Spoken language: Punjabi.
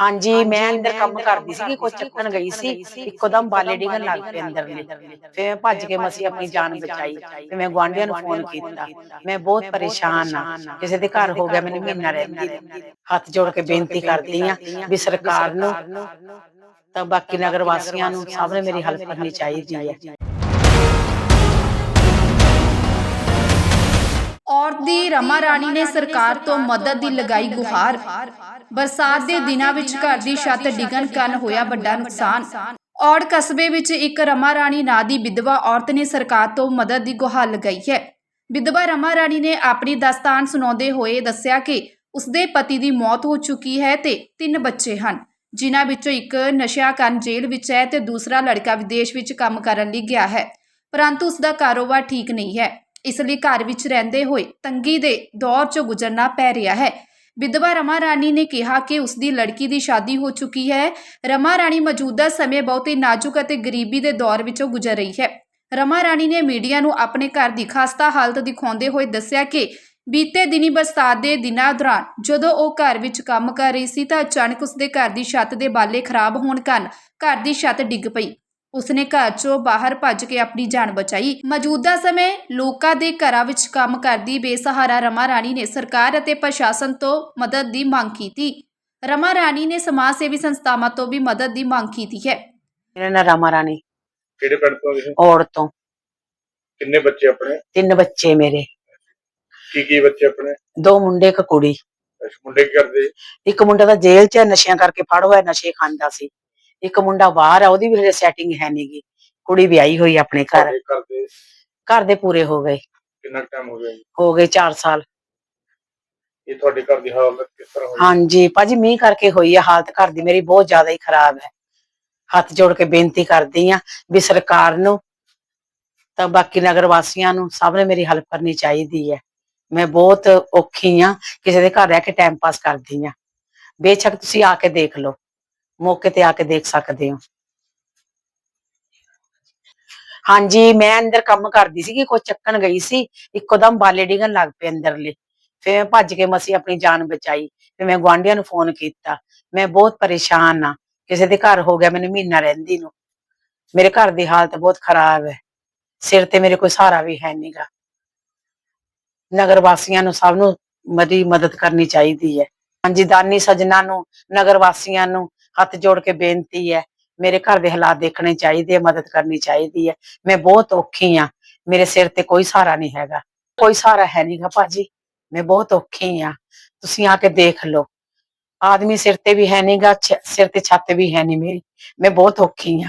ਹਾਂਜੀ ਮੈਂ ਅੰਦਰ ਕੰਮ ਕਰਦੀ ਸੀ ਕੁਝ ਚੱਕਣ ਗਈ ਸੀ। ਇੱਕੋਦਮ ਬਾਲੇ ਡਿੱਗਣ ਲੱਗ ਪਏ ਅੰਦਰਲੇ ਫਿਰ ਮੈਂ ਭੱਜ ਕੇ ਮਸੀ ਆਪਣੀ ਜਾਨ ਬਚਾਈ ਤੇ ਮੈਂ ਗੁਆਂਢੀਆਂ ਨੂੰ ਫੋਨ ਕੀਤਾ। ਮੈਂ ਬਹੁਤ ਪਰੇਸ਼ਾਨ ਆ। ਕਿਸੇ ਦੇ ਘਰ ਹੋ ਗਿਆ ਮੈਨੂੰ ਮਹੀਨਾ ਰਹਿੰਦੀ ਨੂੰ। ਹੱਥ ਜੋੜ ਕੇ ਬੇਨਤੀ ਕਰਦੀ ਆ ਵੀ ਸਰਕਾਰ ਨੂੰ ਤਾਂ ਬਾਕੀ ਨਗਰ ਵਾਸੀਆਂ ਨੂੰ ਸਭ ਨੇ ਮੇਰੀ ਹੈਲਪ ਕਰਨੀ ਚਾਹੀਦੀ ਹੈ। ਔਰਤ ਦੀ ਰਮਾ ਰਾਣੀ ਨੇ ਸਰਕਾਰ ਤੋਂ ਮਦਦ ਦੀ ਲਗਾਈ ਗੁਹਾਰ। ਬਰਸਾਤ ਦੇ ਦਿਨਾਂ ਵਿੱਚ ਘਰ ਦੀ ਛੱਤ ਡਿੱਗਣ ਕਾਰਨ ਹੋਇਆ ਵੱਡਾ ਨੁਕਸਾਨ। ਔੜ ਕਸਬੇ ਵਿੱਚ ਇੱਕ ਰਮਾ ਰਾਣੀ ਨਾਂ ਦੀ ਵਿਧਵਾ ਔਰਤ ਨੇ ਸਰਕਾਰ ਤੋਂ ਮਦਦ ਦੀ ਗੁਹਾਰ ਲਗਾਈ ਹੈ। ਵਿਧਵਾ ਰਮਾ ਰਾਣੀ ਨੇ ਆਪਣੀ ਦਸਤਾਨ ਸੁਣਾਉਂਦੇ ਹੋਏ ਦੱਸਿਆ ਕਿ ਉਸਦੇ ਪਤੀ ਦੀ ਮੌਤ ਹੋ ਚੁੱਕੀ ਹੈ ਤੇ ਤਿੰਨ ਬੱਚੇ ਹਨ। ਜਿਨ੍ਹਾਂ ਵਿੱਚੋਂ ਇੱਕ ਨਸ਼ਾ ਕਾਰਨ ਜੇਲ੍ਹ ਵਿੱਚ ਹੈ ਤੇ ਦੂਸਰਾ ਲੜਕਾ ਵਿਦੇਸ਼ ਵਿੱਚ ਕੰਮ ਕਰਨ ਲਈ ਗਿਆ ਹੈ। ਪਰੰਤੂ ਉਸ ਦਾ ਕਾਰੋਬਾਰ ਠੀਕ ਨਹੀਂ ਹੈ। ਇਸ ਲਈ ਘਰ ਵਿੱਚ ਰਹਿੰਦੇ ਹੋਏ ਤੰਗੀ ਦੇ ਦੌਰ 'ਚੋਂ ਗੁਜ਼ਰਨਾ ਪੈ ਰਿਹਾ ਹੈ। ਵਿਧਵਾ ਰਮਾ ਰਾਣੀ ਨੇ ਕਿਹਾ ਕਿ ਉਸ ਦੀ ਲੜਕੀ ਦੀ ਸ਼ਾਦੀ ਹੋ ਚੁੱਕੀ ਹੈ। ਰਮਾ ਰਾਣੀ ਮੌਜੂਦਾ ਸਮੇਂ ਬਹੁਤ ਹੀ ਨਾਜ਼ੁਕ ਅਤੇ ਗਰੀਬੀ ਦੇ ਦੌਰ ਵਿੱਚੋਂ ਗੁਜ਼ਰ ਰਹੀ ਹੈ। ਰਮਾ ਰਾਣੀ ਨੇ ਮੀਡੀਆ ਨੂੰ ਆਪਣੇ ਘਰ ਦੀ ਖਸਤਾ ਹਾਲਤ ਦਿਖਾਉਂਦੇ ਹੋਏ ਦੱਸਿਆ ਕਿ ਬੀਤੇ ਦਿਨੀ ਬਰਸਾਤ ਦੇ ਦਿਨਾਂ ਦੌਰਾਨ ਜਦੋਂ ਉਹ ਘਰ ਵਿੱਚ ਕੰਮ ਕਰ ਰਹੀ ਸੀ ਤਾਂ ਅਚਾਨਕ ਉਸਦੇ ਘਰ ਦੀ ਛੱਤ ਦੇ ਬਾਲੇ ਖਰਾਬ ਹੋਣ ਕਾਰਨ ਘਰ ਦੀ ਛੱਤ ਡਿੱਗ ਪਈ। ਉਸਨੇ ਘਰ ਚੋਂ ਬਾਹਰ ਭੱਜ ਕੇ ਆਪਣੀ ਜਾਨ ਬਚਾਈ। ਮੌਜੂਦਾ ਸਮੇਂ ਲੋਕਾਂ ਦੇ ਘਰਾਂ ਵਿੱਚ ਕੰਮ ਕਰਦੀ ਬੇਸਹਾਰਾ ਰਮਾ ਰਾਣੀ ਨੇ ਸਰਕਾਰ ਅਤੇ ਪ੍ਰਸ਼ਾਸਨ ਤੋਂ ਮਦਦ ਦੀ ਮੰਗ ਕੀਤੀ। ਰਮਾ ਰਾਣੀ ਨੇ ਸਮਾਜ ਸੇਵੀ ਸੰਸਥਾਵਾਂ ਤੋਂ ਵੀ ਮਦਦ ਦੀ ਮੰਗ ਕੀਤੀ ਹੈ। ਮੇਰਾ ਨਾਂ ਰਾਮਾ ਰਾਣੀ। ਕਿਹੜੇ ਪਿੰਡ ਤੋਂ ਤੁਸੀਂ? ਔੜ ਤੋਂ। ਕਿੰਨੇ ਬੱਚੇ ਆਪਣੇ? ਤਿੰਨ ਬੱਚੇ ਮੇਰੇ। ਕੀ ਕੀ ਬੱਚੇ ਆਪਣੇ? ਦੋ ਮੁੰਡੇ ਇੱਕ ਕੁੜੀ। ਅੱਛਾ, ਮੁੰਡੇ ਕੀ ਕਰਦੇ? ਇੱਕ ਮੁੰਡਾ ਤਾਂ ਜੇਲ੍ਹ 'ਚ ਹੈ, ਨਸ਼ਿਆਂ ਕਰਕੇ ਫੜ ਹੋਇਆ ਨਸ਼ੇ ਖਾਂਦਾ ਸੀ। ਇੱਕ ਮੁੰਡਾ ਬਾਹਰ ਆ ਉਹਦੀ ਵੀ ਹਜੇ ਸੈਟਿੰਗ ਹੈ ਨਹੀਂਗੀ ਕੁੜੀ ਵਿਆਹੀ ਹੋਈ ਆਪਣੇ ਘਰ। ਤੁਹਾਡੇ ਘਰ ਦੇ ਪੂਰੇ ਹੋ ਗਏ। ਕਿੰਨਾ ਟਾਈਮ ਹੋ ਗਿਆ ਜੀ? ਹੋ ਗਏ 4 ਸਾਲ। ਇਹ ਤੁਹਾਡੇ ਘਰ ਦੀ ਹਾਲਤ ਕਿਸ ਤਰ੍ਹਾਂ ਹੋਈ? ਹਾਂਜੀ ਭਾਜੀ ਮੀਂਹ ਕਰਕੇ ਹੋਈ ਆ ਹਾਲਤ ਘਰ ਦੀ ਮੇਰੀ ਬਹੁਤ ਜ਼ਿਆਦਾ ਹੀ ਖਰਾਬ ਹੈ। ਹੱਥ ਜੋੜ ਕੇ ਬੇਨਤੀ ਕਰਦੀ ਆ ਵੀ ਸਰਕਾਰ ਨੂੰ ਤਾਂ ਬਾਕੀ ਨਗਰ ਵਾਸੀਆਂ ਨੂੰ ਸਭ ਨੇ ਮੇਰੀ ਹੈਲਪ ਕਰਨੀ ਚਾਹੀਦੀ ਹੈ। ਮੈਂ ਬਹੁਤ ਔਖੀ ਆ ਕਿਸੇ ਦੇ ਘਰ ਰਹਿ ਕੇ ਟਾਈਮ ਪਾਸ ਕਰਦੀ ਆ। ਬੇਸ਼ੱਕ ਤੁਸੀਂ ਆ ਕੇ ਦੇਖ ਲਓ। ਮੌਕੇ ਤੇ ਆ ਕੇ ਦੇਖ ਸਕਦੇ ਹੋ। ਹਾਂਜੀ, ਮੈਂ ਅੰਦਰ ਕੰਮ ਕਰਦੀ ਸੀ ਕੁਝ ਚੱਕਣ ਗਈ ਸੀ, ਇੱਕੋਦਮ ਬਾਲੇ ਡਿੱਗਣ ਲੱਗ ਪਏ ਅੰਦਰਲੇ। ਫਿਰ ਮੈਂ ਭੱਜ ਕੇ ਮਸੀ ਆਪਣੀ ਜਾਨ ਬਚਾਈ, ਫਿਰ ਮੈਂ ਗੁਆਂਢੀਆਂ ਨੂੰ ਫੋਨ ਕੀਤਾ। ਮੈਂ ਬਹੁਤ ਪਰੇਸ਼ਾਨ ਆ ਕਿਸੇ ਦੇ ਘਰ ਹੋ ਗਿਆ ਮੈਨੂੰ ਮਹੀਨਾ ਰਹਿੰਦੀ ਨੂੰ। ਮੇਰੇ ਘਰ ਦੀ ਹਾਲਤ ਬਹੁਤ ਖਰਾਬ ਹੈ, ਸਿਰ ਤੇ ਮੇਰੇ ਕੋਈ ਸਹਾਰਾ ਵੀ ਹੈ ਨਹੀਂਗਾ ਨਗਰ ਵਾਸੀਆਂ ਨੂੰ ਸਭ ਨੂੰ ਮਦੀ ਮਦਦ ਕਰਨੀ ਚਾਹੀਦੀ ਹੈ। ਹਾਂਜੀ, ਦਾਨੀ ਸਜਣਾ ਨੂੰ, ਨਗਰ ਵਾਸੀਆਂ ਨੂੰ ਹੱਥ ਜੋੜ ਕੇ ਬੇਨਤੀ ਹੈ, ਮੇਰੇ ਘਰ ਦੇ ਹਾਲਾਤ ਦੇਖਣੇ ਚਾਹੀਦੇ ਆ, ਮਦਦ ਕਰਨੀ ਚਾਹੀਦੀ ਹੈ। ਮੈਂ ਬਹੁਤ ਔਖੀ ਆ ਮੇਰੇ ਸਿਰ ਤੇ ਕੋਈ ਸਹਾਰਾ ਨਹੀਂ ਹੈਗਾ। ਕੋਈ ਸਹਾਰਾ ਹੈ ਨਹੀਂਗਾ ਭਾਜੀ, ਮੈਂ ਬਹੁਤ ਔਖੀ ਆ ਤੁਸੀਂ ਆ ਕੇ ਦੇਖ ਲਓ। ਆਦਮੀ ਸਿਰ ਤੇ ਵੀ ਹੈ ਨਹੀਂਗਾ ਸਿਰ ਤੇ ਛੱਤ ਵੀ ਹੈ ਨਹੀਂ ਮੇਰੀ। ਮੈਂ ਬਹੁਤ ਔਖੀ ਆ